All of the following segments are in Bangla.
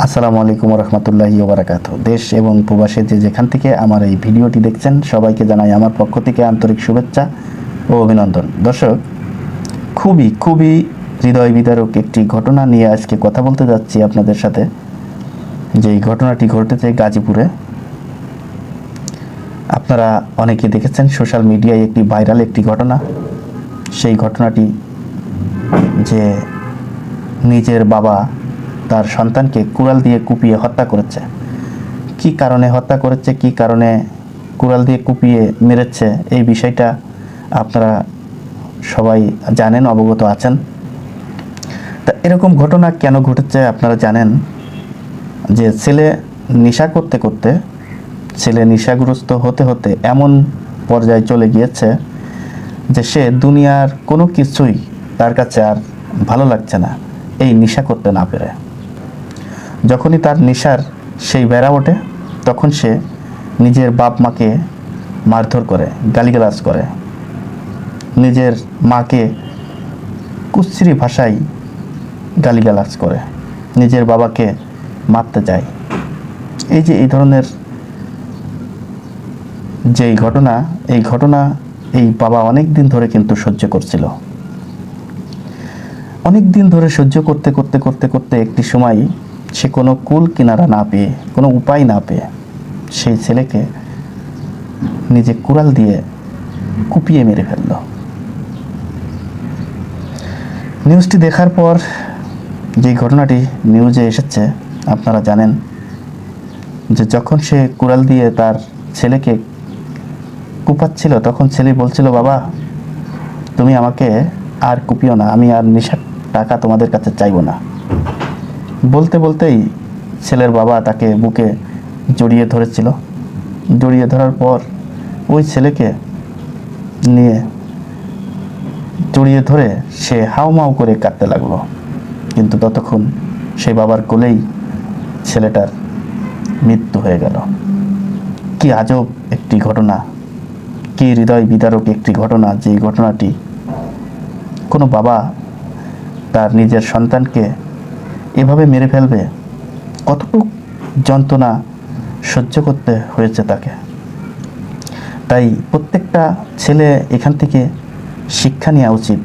আসসালামু আলাইকুম রহমতুল্লাহি ওবরাকাত দেশ এবং প্রবাসে যে যেখান থেকে আমার এই ভিডিওটি দেখছেন, সবাইকে জানাই আমার পক্ষ থেকে আন্তরিক শুভেচ্ছা ও অভিনন্দন। দর্শক, খুবই খুবই হৃদয় বিদারক একটি ঘটনা নিয়ে আজকে কথা বলতে যাচ্ছি আপনাদের সাথে। যে ঘটনাটি ঘটেছে গাজীপুরে, আপনারা অনেকে দেখেছেন, সোশ্যাল মিডিয়ায় একটি ভাইরাল একটি ঘটনা। সেই ঘটনাটি যে নিজের বাবা তার সন্তানকে কুড়াল দিয়ে কুপিয়ে হত্যা করেছে। কি কারণে হত্যা করেছে, কি কারণে কুড়াল দিয়ে কুপিয়ে মেরেছে, এই বিষয়টা আপনারা সবাই জানেন, অবগত আছেন। তা এরকম ঘটনা কেন ঘটেছে আপনারা জানেন? যে ছেলে নেশা করতে করতে, ছেলে নেশাগ্রস্ত হতে হতে এমন পর্যায়ে চলে গিয়েছে যে সে দুনিয়ার কোনো কিছুই তার কাছে আর ভালো লাগছে না, এই নেশা করতে না পেরে। যখনই তার নেশার সেই বেড়া ওঠে, তখন সে নিজের বাপ মাকে মারধর করে, গালিগালাজ করে। নিজের মাকে কুশ্রী ভাষায় গালিগালাজ করে। নিজের বাবাকে মারতে যায় এই যে এই ধরনের যেই ঘটনা, এই ঘটনা এই বাবা অনেক দিন ধরে কিন্তু সহ্য করছিল। অনেক দিন ধরে সহ্য করতে করতে করতে করতে একটি সময় সে কোনো কুল কিনারা না পেয়ে, কোনো উপায় না পেয়ে সেই ছেলেকে নিজে কুড়াল দিয়ে কুপিয়ে মেরে ফেলল। নিউজটি দেখার পর যে ঘটনাটি নিউজে এসেছে, আপনারা জানেন যে যখন সে কুড়াল দিয়ে তার ছেলেকে কুপাচ্ছিল, তখন ছেলে বলছিল, বাবা, তুমি আমাকে আর কুপিও না, আমি আর নেশার টাকা তোমাদের কাছে চাইব না। বলতে বলতেই ছেলের বাবা তাকে বুকে জড়িয়ে ধরেছিল। জড়িয়ে ধরার পর ওই ছেলেকে নিয়ে জড়িয়ে ধরে সে হাউমাউ করে কাঁদতে লাগল। কিন্তু ততক্ষণ সেই বাবার কোলেই ছেলেটার মৃত্যু হয়ে গেল। কি আজব একটি ঘটনা, কি হৃদয় বিদারক একটি ঘটনা, যে ঘটনাটি কোনো বাবা তার নিজের সন্তানকে এভাবে মেরে ফেলবে? কতটুকু যন্ত্রণা সহ্য করতে হয়েছে তাকে? তাই প্রত্যেকটা ছেলে এখান থেকে শিক্ষা নেওয়া উচিত।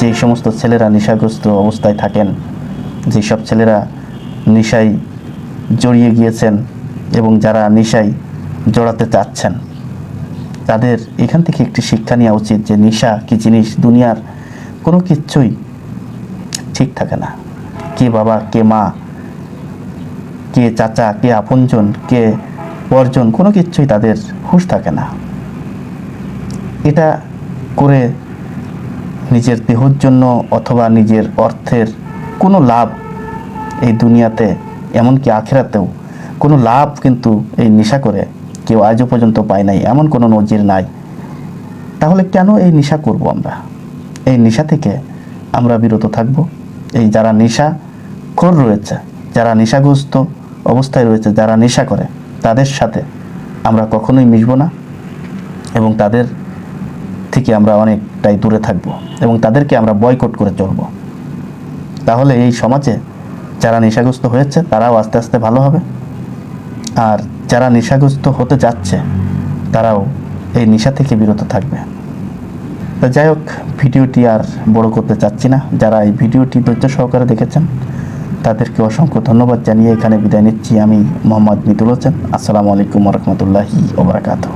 যে সমস্ত ছেলেরা নেশাগ্রস্ত অবস্থায় থাকেন যেসব ছেলেরা নেশায় জড়িয়ে গিয়েছেন এবং যারা নেশায় জড়াতে চাচ্ছেন, তাদের এখান থেকে একটি শিক্ষা নেওয়া উচিত যে নেশা কি জিনিস দুনিয়ার কোনো কিচ্ছুই ঠিক থাকে না। কে বাবা, কে মা, কে চাচা, কে আপনজন, কে পরজন কোনো কিছুই তাদের হুঁশ থাকে না। এটা করে নিজের দেহর জন্য অথবা নিজের অর্থের কোনো লাভ এই দুনিয়াতে, এমনকি আখেরাতেও কোনো লাভ কিন্তু এই নেশা করে কেউ আজও পর্যন্ত পায় নাই, এমন কোনো নজির নাই। তাহলে কেন এই নেশা করব আমরা? এই নেশা থেকে আমরা বিরত থাকব? এই যারা নেশা খোর রয়েছে, যারা নেশাগ্রস্ত অবস্থায় রয়েছে, যারা নেশা করে, তাদের সাথে আমরা কখনোই মিশব না এবং তাদের থেকে আমরা অনেকটাই দূরে থাকব এবং তাদেরকে আমরা বয়কট করে চলব। তাহলে এই সমাজে যারা নেশাগ্রস্ত হয়েছে, তারাও আস্তে আস্তে ভালো হবে। আর যারা নেশাগ্রস্ত হতে যাচ্ছে, তারাও এই নেশা থেকে বিরত থাকবে। তো যাই হোক, ভিডিওটি আর বড় করতে চাচ্ছি না। যারা এই ভিডিওটি ধৈর্য সহকারে দেখেছেন, তাদেরকে অসংখ্য ধন্যবাদ জানিয়ে এখানে বিদায় নিচ্ছি। আমি মোহাম্মদ মিতুল হোসেন। আসসালামু আলাইকুম রহমতুল্লাহি ওবরাকাতুহ